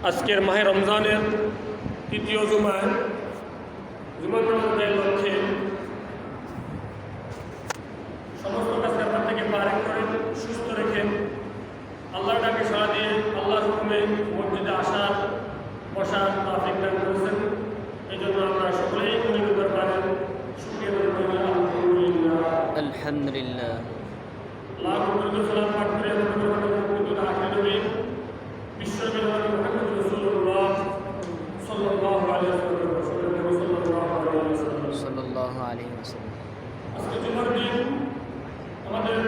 আজকের মাহে রমজানের তৃতীয় জুমায় জুমার নামাজের লক্ষ্যে সমস্ত কাজকে আপনার থেকে পারেক করে সুস্থ রেখে আল্লাহর ডাকে সাড়া দিয়ে আল্লাহর হুকুমে মসজিদে আসার বসার তাফিক দান করেছেন এই জন্য আমরা সকলেই মনে দরবারে শুক্রিয়া আলহামদুলিল্লাহ আলহামদুলিল্লাহ আল্লাহ পাঠ করে বিশ্ববিদ্যালয় সাল্লাহ আলী আমাদের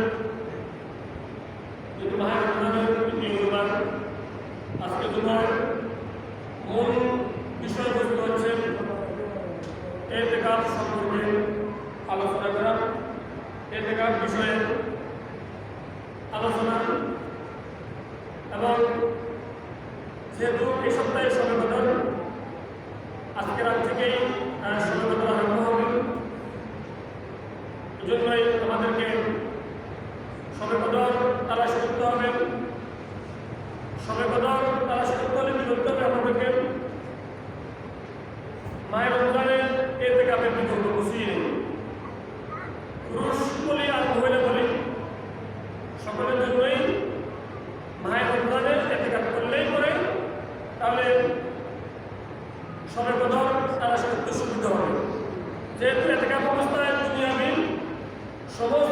আজকে মূল হচ্ছে আলোচনা করা বিষয়ে আলোচনা এবং যেহেতু এই সপ্তাহে সমাবেদন আজকে রাত থেকেই সমাবেদন আরম্ভ এজন্যই আমাদেরকে সবে তারা সচেতন হবেন সবে তারা সচেতন হলে কি হবে আমাদেরকে। মায়ের অনুদানে পুরুষ বলি আর মহিলা বলি, সকলের জন্যই মায়ের অনুদানে করলেই তাহলে তারা সুবিধা হবে। যেহেতু এতে অবস্থায় Somos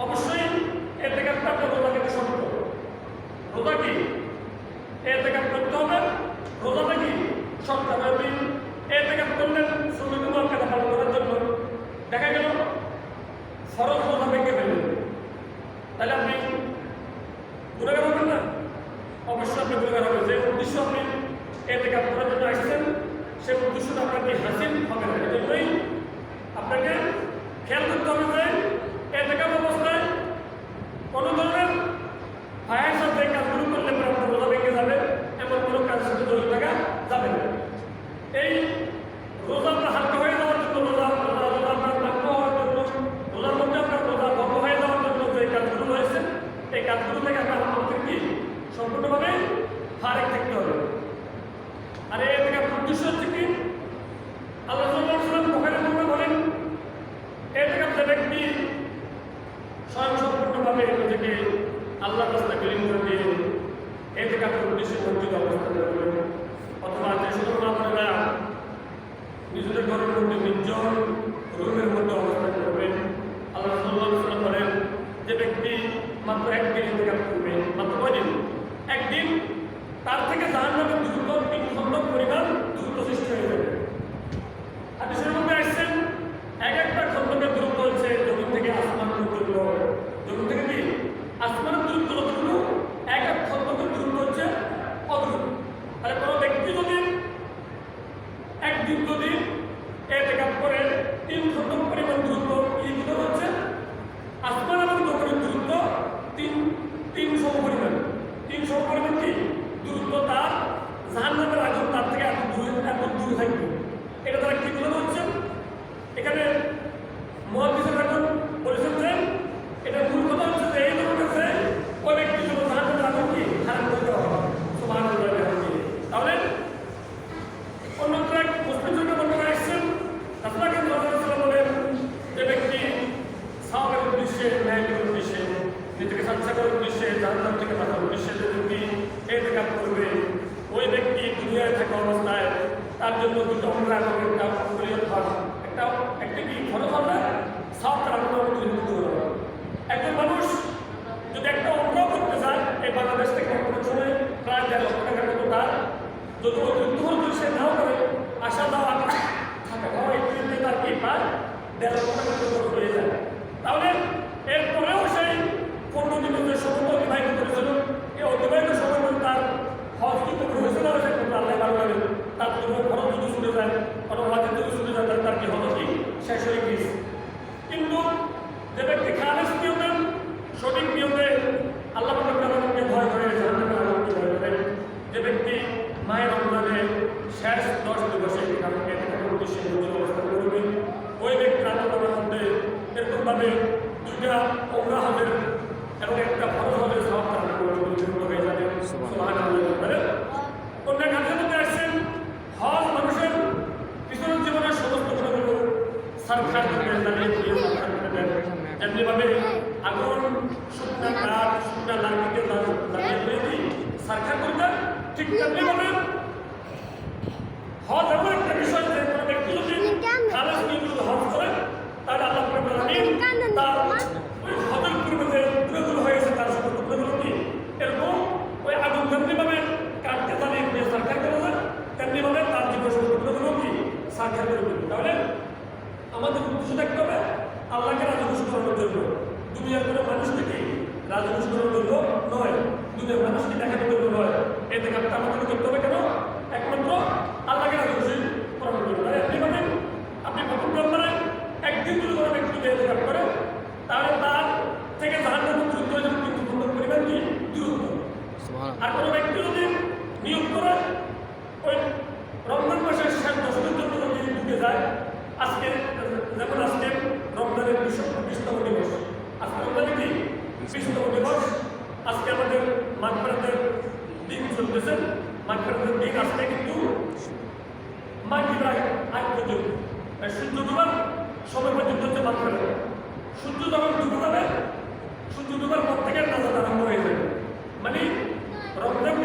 অবশ্যই এর থেকে আপনার রোজাকে সঠিক রোজা কি? জন্য কিন্তু আমরা এখন একটা একটা একটা কি খরচ আমরা সব তারা কিন্তু একজন মানুষ যদি একটা অন্যরাও করতে চায় এই বাংলাদেশ থেকে পেছনে প্রায় দেড় লক্ষ টাকার মতো তার যদি অতিরিক্ত খরচ সে নাও করে আসা যাওয়া থাকা। খাওয়া ইত্যাদি তার কি পায়? দেড় লক্ষ Amém. দিবস আজকে আমাদের মাঠপাড়াদের দিন চলতেছে। মাঠপাড়াদের দিন কিন্তু সূর্য ডুবার সময় পর্যন্ত হচ্ছে মাঠপাড়া সূর্য যখন ডুবে যাবে, সূর্য ডুবার পর থেকে আরম্ভ হয়ে যাবে। মানে রমজান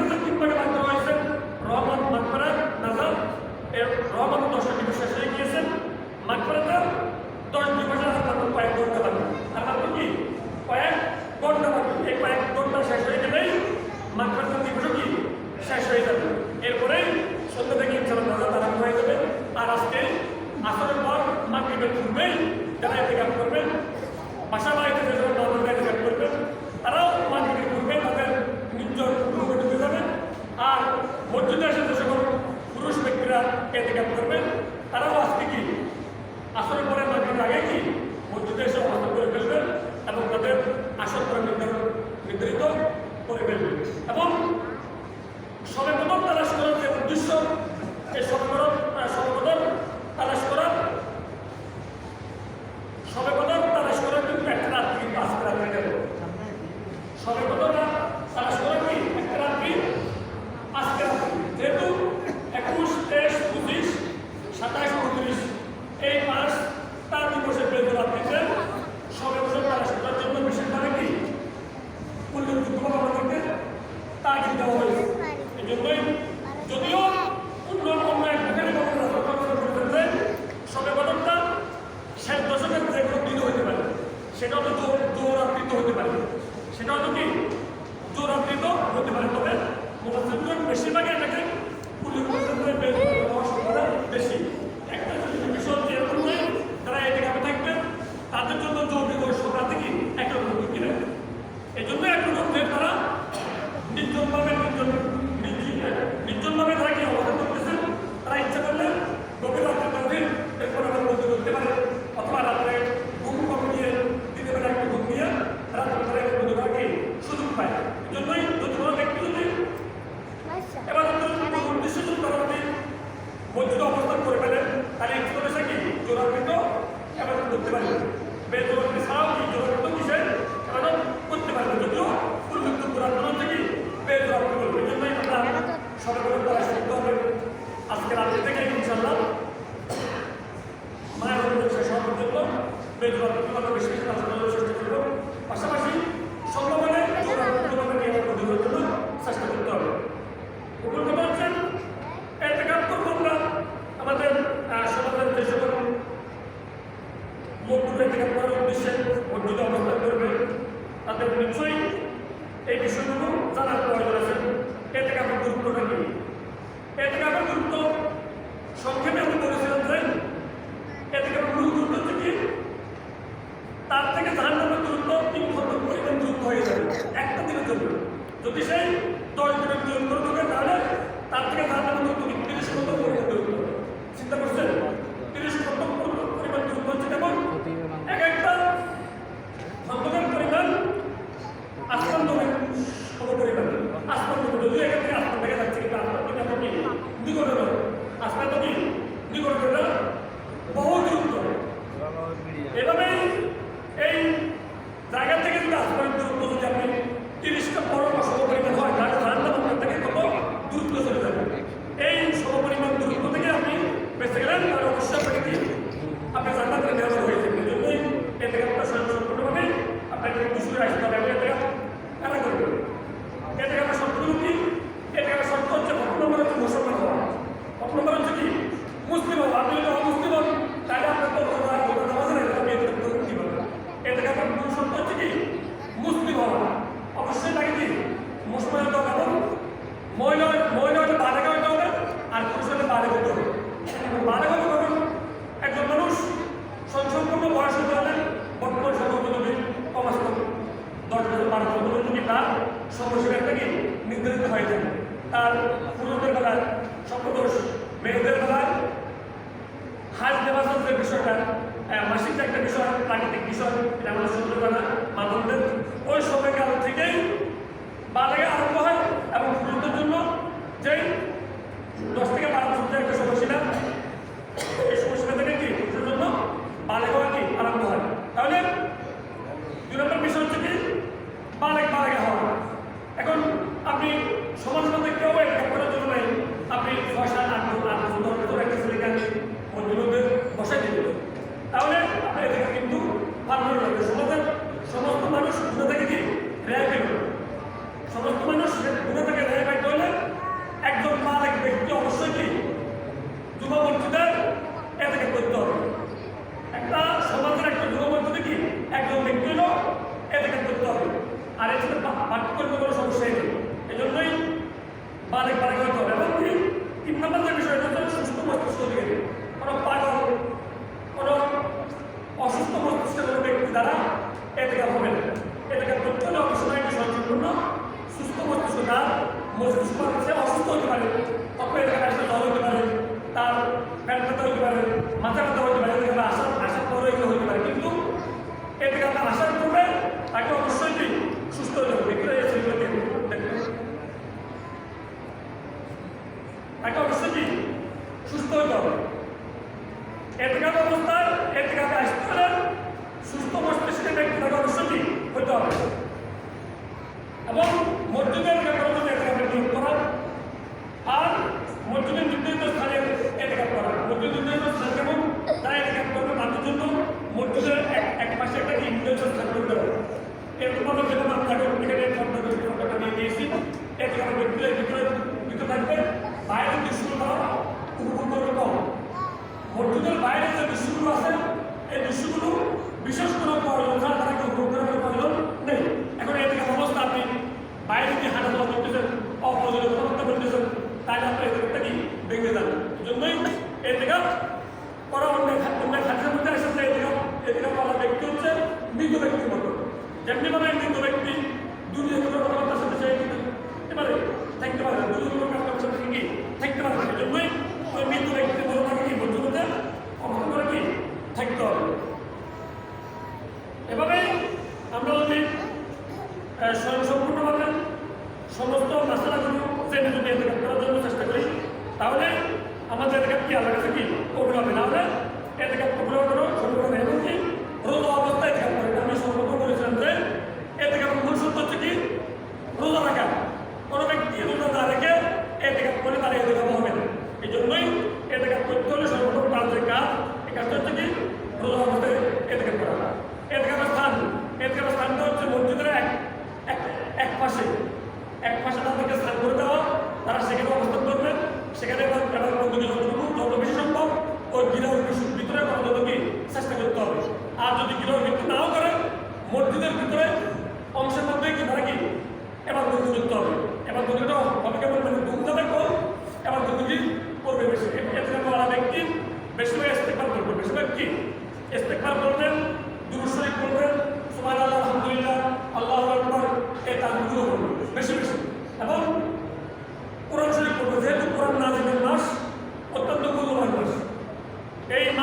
বিভিন্ন এই বিষয়গুলো জানার প্রয়োজন আছে। এতে কাপড় গুরুত্বটা কি? এতে কাপড় গুরুত্ব সংক্ষেপে আমি বলেছিলাম যে এতে কাপড় গুরুত্ব হচ্ছে কি? তার থেকে ধান নামের দূরত্ব তিন খন্ড পরিমাণ দূরত্ব হয়ে যাবে একটা দিনের জন্য। যদি সেই দশ দিনের জন্য করে তাহলে তার থেকে ধান জাহান বাণিজ্যগুলোর তার সর্বশেষ থেকে নির্ধারিত হয়ে তার পুরুষদের বেলায় সপ্তদোষ মেয়েদের বেলায় হাজ দেবাসন যে বিষয়টা মাসিক একটা বিষয়, প্রাকৃতিক বিষয়, এটা আমরা সূত্র জানা মানবদের ওই সময়কাল থেকেই বালেগা আরম্ভ হয় এবং পুরুষদের জন্য যেই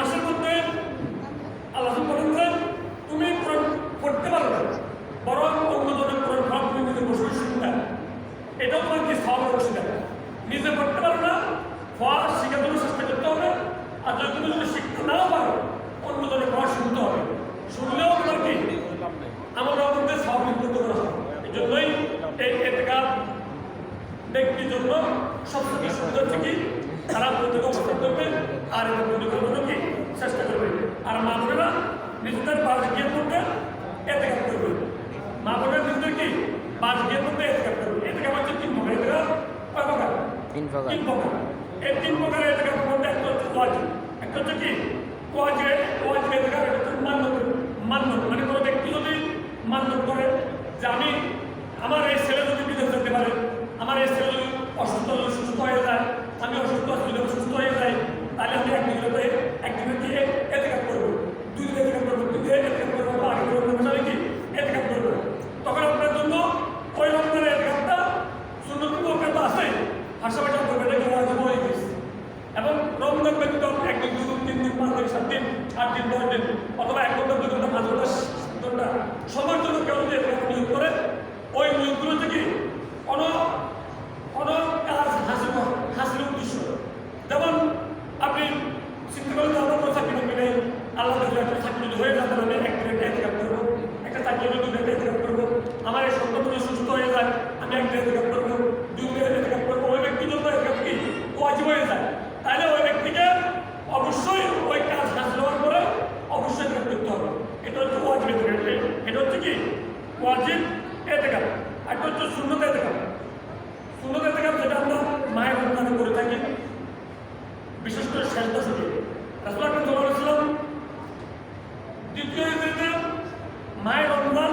মাসের মধ্যে আল্লাহ বলেন যে তুমি কোরআন পড়তে পারো না বরং অন্য জনের কোরআন ভাব তুমি নিজে বসে শিখতে এটাও তোমার কি সব অসুবিধা নিজে পড়তে পারো না পড়া শেখার জন্য চেষ্টা করতে হবে আর যদি তুমি যদি শিখতে নাও পারো অন্য জনের পড়া শুনতে হবে শুনলেও তোমার কি আমাদের মধ্যে সব বিদ্যুৎ করা হয় এই জন্যই এই এতেকাল ব্যক্তির জন্য সবথেকে সুবিধা হচ্ছে কি তারা প্রত্যেক অবস্থান করবে আর এটা বন্ধু করার জন্য কি চেষ্টা করবে আর মা বোনেরা নিজেদের বাস গিয়ে করবে এতে কাপ করবে মা বোনেরা নিজেদের কি বাস গিয়ে করবে এতে কাপ করবে এতে কাপ হচ্ছে তিন প্রকার এতে কাপ কয় প্রকার তিন প্রকার। তিন প্রকার এই তিন প্রকারের এতে কাপ মধ্যে একটা হচ্ছে ওয়াজিব একটা হচ্ছে কি? ওয়াজিব ওয়াজিব এতে কাপ এটা হচ্ছে মান্যত। মান্যত মানে কোনো ব্যক্তি যদি মান্যত করে যে আমি আমার এই ছেলে যদি বিদেশ যেতে পারে আমার এই ছেলে যদি অসুস্থ হলে সুস্থ হয়ে যায় আমি অসুস্থ যদি সুস্থ হয়ে যাই তাহলে আমি একদিনের পরে একদিনের দিয়ে এতে করব। দুই দিন করব দুই দিন এতে করব আমি কি এতে কাপ করব তখন আপনার জন্য ওই রকমের এতে কাপটা সুন্দর ওকে তো আছে হাসাবাসা করবে এটা কেউ আজও হয়ে গেছে এবং রমজান ব্যতীত একদিন দুই দিন তিন দিন পাঁচ দিন সাত দিন আট দিন দশ দিন অথবা এক ঘণ্টা দুই ঘণ্টা পাঁচ ঘণ্টা সাত ঘণ্টা সময়ের জন্য কেউ যদি এতে কাপ নিয়োগ করে ওই নিয়োগগুলো থেকে অন অন কাজ হাসিল হাসিলের উদ্দেশ্য যেমন আপনি চিন্তা করেন যে আমার কোনো চাকরি বাকরি নেই আল্লাহ যদি একটা চাকরি যদি হয়ে যায় তাহলে আমি এক দিনে এতে কাপ করব একটা চাকরি হলে দুই দিনে এতে কাপ করব আমার এই সন্তান যদি সুস্থ হয়ে যায় আমি এক দিনে এতে কাপ করব দুই দিনে এতে কাপ করব ওই ব্যক্তির জন্য এতে কাপ কি ওয়াজিব হয়ে যায় তাহলে ওই ব্যক্তিকে অবশ্যই ওই কাজ হাসিল হওয়ার পরে অবশ্যই এতে কাপ করতে হবে এটা হচ্ছে ওয়াজিব এতে কাপ এটা হচ্ছে কি ওয়াজিব এতে কাপ একটা হচ্ছে শূন্যত এতে কাপ শূন্যত এতে কাপ যেটা আমরা মায়ের রমজানে করে থাকি বিশেষ করে শেষ দশকে রাসুল আকরম সাল্লাল্লাহু আলাইহি ওয়াসাল্লাম দ্বিতীয় ইসরাতে মায়ের রমজান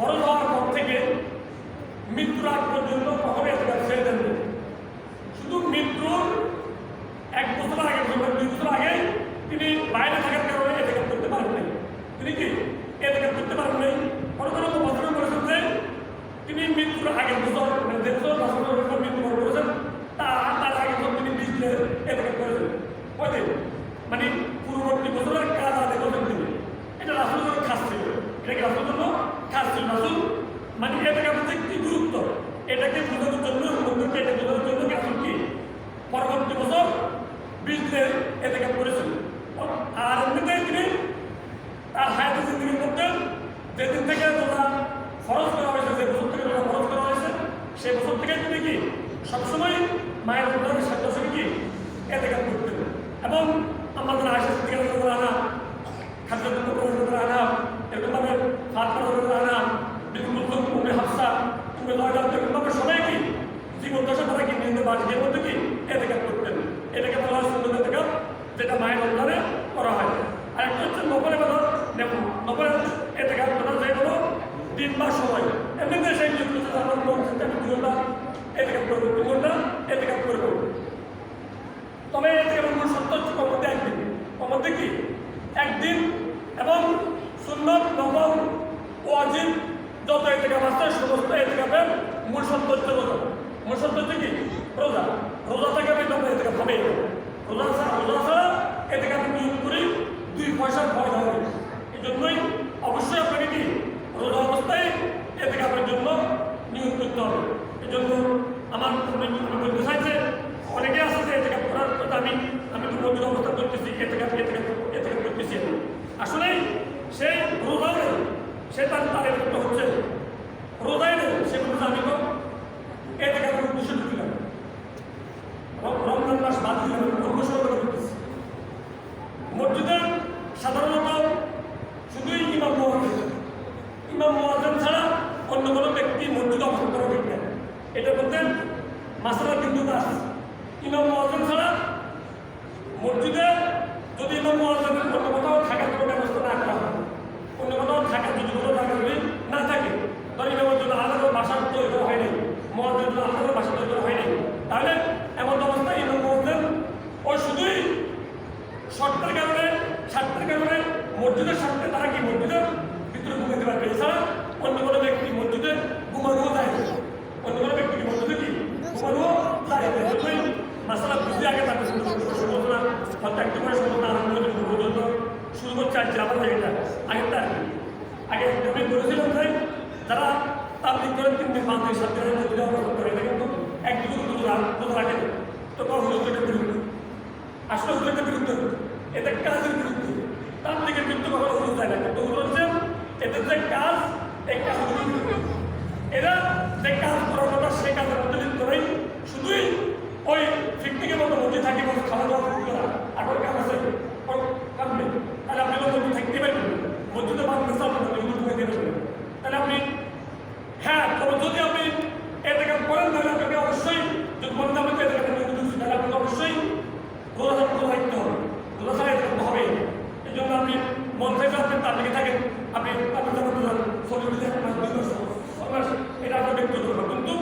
ফরজ হওয়ার পর থেকে মৃত্যুর আগ পর্যন্ত কখনো এত ছেড়ে দেন না। শুধু মৃত্যুর এক বছর আগে, দুই বছর আগে তিনি বাইরে থাকার কারণে এতে করতে পারেন নাই তিনি কি এতে করতে পারেন নাই কোনো কোনো বছর করেছেন যে তিনি মৃত্যুর আগের বছর মানে যে বছর রাসূলের বছর মৃত্যুবরণ করেছেন তার তার আগের বছর তিনি বিশ দিনে এতে করেছেন ওই যে মানে পূর্ববর্তী বছরের কাজ আদায় করেছেন তিনি এটা রাসুলের জন্য খাস ছিল এটা কি রাসুলের জন্য খাস ছিল রাসুল মানে এটাকে আমাদের কি গুরুত্ব এটাকে বোঝানোর জন্য বন্ধুকে এটা বোঝানোর জন্য কি রাসুল কি পরবর্তী বছর বিশ দিনে এটাকে করেছেন আর এমনিতে তিনি তার হায়াতের জিন্দগির মধ্যে যেদিন থেকে রোজা ফরজ করা হয়েছে যে বছর থেকে রোজা ফরজ করা হয়েছে সেই বছর থেকে তুমি কি সবসময় মায়ের রোজার সাথে সাথে কি এতে কাজ করতেন এবং আমাদের আশা থেকে আনা খাদ্য আনা এরকমভাবে ফাতমা আনা বিভিন্ন উমে হাফসা উমে লয়লা এরকমভাবে সবাই কি জীবন দশা তারা কি নিয়ে বাড়ির মধ্যে কি? এতে কাজ করতেন এটাকে বলা হয় সুন্দর এতে কাজ যেটা মায়ের রমজানে করা হয়। আর একটা হচ্ছে নকলে বেলা দেখুন নকলে এতে কাজ করা যায় হলো দিন বা সময়। এমনিতে সেই আমার মন দুই ঘণ্টা এতে কাজ করব এতে কাজ করব তবে মূল সত্য হচ্ছে কমতে একদিন কমতে কি একদিন এবং সুন্নত নবম ওয়াজিব যত এতে কাজ আছে সমস্ত কাজের মূল হচ্ছে রোজা মূল হচ্ছে কি রোজা রোজা থেকে আমি তবে এতে কাজ রোজা ছাড়া রোজা ছাড়া জন্যই অবশ্যই আপনাকে কি রোজা অবস্থায় এতে কাপের জন্য নিয়োগ করতে হবে এই জন্য আমার আমি চাই যে অনেকে আছে যে এতে কাপ করার কথা আমি আমি রোগীর অবস্থা করতেছি এতে কাপ এতে কাপ এতে কাপ করতেছি। আসলে সেই রোজা নেই, সে তার তার এফেক্ট হচ্ছে রোজাই নেই, সে বলছে আমি তো এতে কাপের উদ্দেশ্য ঢুকিলাম রম- রমজান মাস বাদ দিলাম সময় করতেছি। মসজিদে সাধারণত শুধুই ইমাম মোয়াজ্জেন ইমাম মোয়াজ্জেন ছাড়া অন্য কোনো ব্যক্তি মসজিদে অবস্থান করা ঠিক না এটা বলতেন মাসালা বিন্দু দাস। ইমাম মোয়াজ্জেন ছাড়া মসজিদে যদি ইমাম মোয়াজ্জেনের অন্য কোথাও থাকার কোনো ব্যবস্থা না করা হয়, অন্য কোথাও থাকার যদি কোনো জায়গা যদি না থাকে ধর ইমামের জন্য আলাদা বাসা তৈরি করা হয়নি মোয়াজ্জেনের জন্য আলাদা বাসা তৈরি করা হয়নি, তাহলে এমন অবস্থায় ইমাম মোয়াজ্জেন ওই শুধুই শর্তের কারণে স্বার্থের কারণে মসজিদের স্বার্থে তারা কি মসজিদের ভিতরে ঘুমাতে পারবে? এছাড়া একটা করে সম্পূর্ণ আনন্দ কিন্তু ভোগ হতো শুরু করছে আর যাবার এটা আগেরটা আর কি? আগে জমি করেছিল তাই, তারা তাবলিক করে তিন দিন পাঁচ দিন সাত দিনের মধ্যে অবস্থান করে, এটা কিন্তু এক দুটো দুটো রাখে তো কখন হুজুরদের বিরুদ্ধে। আসলে হুজুরদের বিরুদ্ধে। এটা কাজের এটা আপনার কিন্তু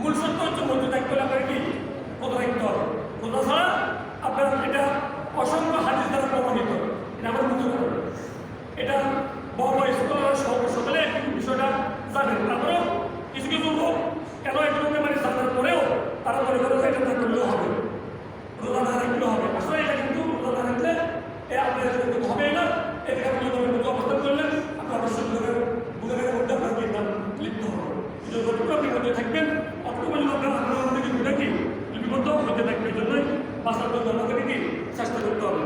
মূল সত্য হচ্ছে মধ্যে থাকতে হলে আপনাকে কি? রাখতে হবে রোজা ছাড়া আপনার এটা অসংখ্য হাদিস দ্বারা প্রমাণিত। এটা আমার বুঝতে পারবেন এটা বড় স্কলার সকলে এই বিষয়টা জানেন। তারপরেও কিছু কিছু লোক কেন এগুলো মানে জানার পরেও তারা মনে করে যে এটা না করলেও হবে। রোজা না রাখলেও হবে। আসলে এটা কিন্তু রোজা না রাখলে এ আপনার হবে না। এটাকে আপনি অবস্থান করলেন আপনি অবশ্যই গুণের গুণের মধ্যে আপনার কি নাম লিপ্ত হবে যতটুকু আপনি মধ্যে থাকবেন। অতটুকু পর্যন্ত আপনার আপনার মধ্যে কি কি লিপিবদ্ধ হতে থাকবে জন্যই জন্য আমাদেরকে কি চেষ্টা করতে হবে।